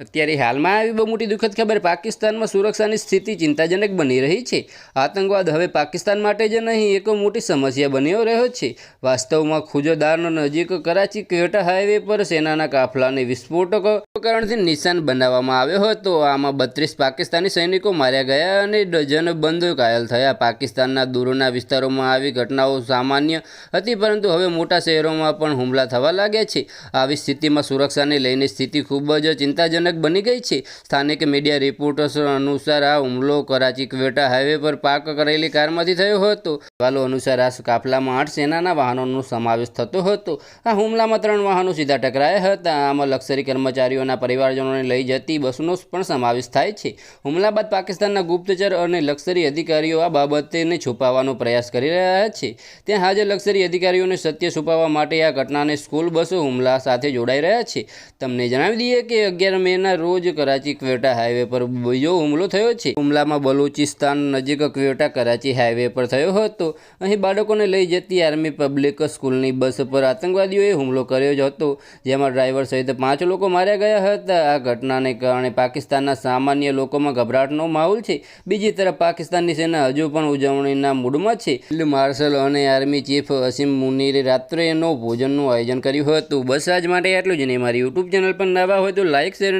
અત્યારે હાલમાં આવી બહુ મોટી દુઃખદ ખબર પાકિસ્તાનમાં સુરક્ષાની સ્થિતિ ચિંતાજનક બની રહી છે. આતંકવાદ હવે પાકિસ્તાન માટે જ નહીં, એક મોટી સમસ્યા બન્યો રહ્યો છે. વાસ્તવમાં ખુજોદારનો નજીક કરાચી ક્વેટા હાઈવે પર સેનાના કાફલાને વિસ્ફોટક ઉપકરણથી નિશાન બનાવવામાં આવ્યો હતો. આમાં બત્રીસ પાકિસ્તાની સૈનિકો માર્યા ગયા અને ડઝન બંધ ઘાયલ થયા. પાકિસ્તાનના દૂરના વિસ્તારોમાં આવી ઘટનાઓ સામાન્ય હતી, પરંતુ હવે મોટા શહેરોમાં પણ હુમલા થવા લાગ્યા છે. આવી સ્થિતિમાં સુરક્ષાને લઈને સ્થિતિ ખૂબ જ ચિંતાજનક બની ગઈ છે. સ્થાનિક મીડિયા રિપોર્ટર્સ અનુસાર આ હુમલો કરાચી ક્વેટા હાઈવે પર પાર્ક કરેલી કારમાંથી થયો હતો. અહેવાલો અનુસાર આ કાફલામાં આઠ સેનાના વાહનોનો સમાવેશ થતો હતો. આ હુમલામાં ત્રણ વાહનો સીધા ટકરાયા હતા. આમાં લક્ષરી કર્મચારીઓના પરિવારજનોને લઈ જતી બસનો પણ સમાવેશ થાય છે. હુમલા બાદ પાકિસ્તાનના ગુપ્તચર અને લક્ષરી અધિકારીઓ આ બાબતને છુપાવવાનો પ્રયાસ કરી રહ્યા છે. ત્યાં હાજર લક્ષરી અધિકારીઓને સત્ય છુપાવવા માટે આ ઘટનાને સ્કૂલ બસો હુમલા સાથે જોડાઈ રહ્યા છે. તમને જણાવી દઈએ કે અગિયાર મેના રોજ કરાચી ક્વેટા હાઈવે પર બીજો હુમલો થયો છે. હુમલામાં બલુચિસ્તાન નજીક ક્વેટા કરાચી હાઈવે પર થયો હતો. અહીં બાળકોને લઈ જતી આર્મી પબ્લિક સ્કૂલની બસ પર આતંકવાદીઓએ હુમલો કર્યો જ હતો. જેમાં ડ્રાઈવર સહિત પાંચ લોકો માર્યા ગયા હતા. આ ઘટનાને કારણે પાકિસ્તાનના સામાન્ય લોકોમાં ગભરાટનો માહોલ છે. બીજી તરફ પાકિસ્તાનની સેના હજુ પણ ઉજવણીના મૂડમાં છે. ફિલ્ડ માર્શલ અને આર્મી ચીફ અસીમ મુનીરે રાત્રેનો ભોજનનું આયોજન કર્યું હતું. બસ આજ માટે આટલું જ નહીં. મારી યુટ્યુબ ચેનલ પર નવા હોય તો લાઇક શેર